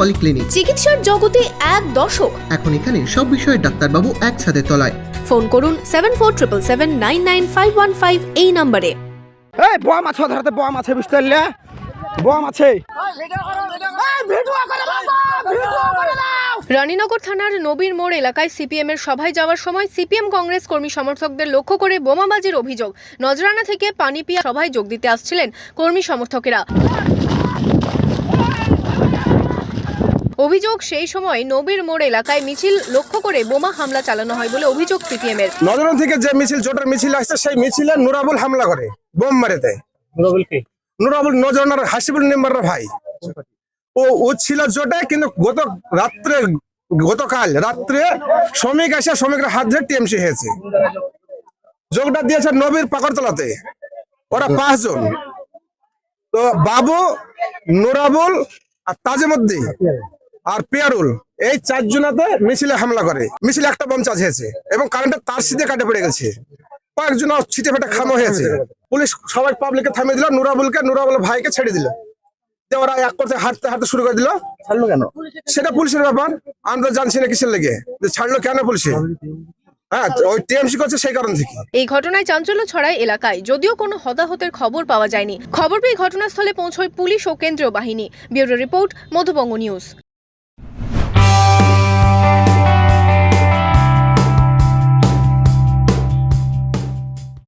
Polyclinic. চিকিৎসার জগতে এক দশক এখন এখানে সব বিষয়ে ডাক্তারবাবু একসাথে তলায়। ফোন করুন seven four triple seven nine nine five one five এই নম্বরে। এই বম আছে ধরাতে বম আছে বুঝতে পারলে বম আছে রানীনগর থানার নবীর মোড় এলাকায় সিপিএম এর সভায় যাওয়ার সময় সিপিএম কংগ্রেস কর্মী সমর্থকদের লক্ষ্য করে বোমাবাজির অভিযোগ। নজরানা থেকে পানিপিয়া সভায় যোগ দিতে আসছিলেন কর্মী সমর্থকেরা। অভিযোগ সেই সময় নবীর মোড় এলাকায় মিছিল লক্ষ্য করে বোমা হামলা চালানো হয় বলে অভিযোগ সিপিএম এর নজরন থেকে যে মিছিল জোটের মিছিল আসছে সেই মিছিলে নুরাবুল হামলা করে বোম মারে দেয়। নুরাবুল নজরানার হাসিবুল মেম্বারের ভাই। ও ও ছিল জোটে কিন্তু গত রাত্রে গতকাল রাত্রে শ্রমিক এসে শ্রমিকের হাত ধরে টিএমসি হয়েছে। যোগটা দিয়েছে নবীর পাকড়তলাতে। ওরা পাঁচজন। তো বাবু নুরাবুল আর তাজেমদ্দি আর পিয়ারুল এই চারজনাতে মিছিলে হামলা করে। মিছিলে একটা বম চার্জ হয়েছে এবং কারেন্টের তার সিধে কাটে পড়ে গেছে। কয়েকজন ছিটে ফেটে খামো হয়েছে। পুলিশ সবাই পাবলিককে থামিয়ে দিল নুরাবুলকে নুরাবুল ভাইকে ছেড়ে দিল। যে ওরা এক করতে হাঁটতে হাঁটতে শুরু করে দিল। ছাড়লো কেন? সেটা পুলিশের ব্যাপার। আমরা জানছি না কিসের লেগে। ছাড়লো কেন পুলিশে? হ্যাঁ তো ওই টিএমসি করছে সেই কারণ থেকে। এই ঘটনায় চাঞ্চল্য ছড়ায় এলাকায়। যদিও কোনো হতাহতের খবর পাওয়া যায়নি। খবর পেয়ে ঘটনাস্থলে পৌঁছয় পুলিশ ও কেন্দ্রীয় বাহিনী। Bureau report Madhubanga news.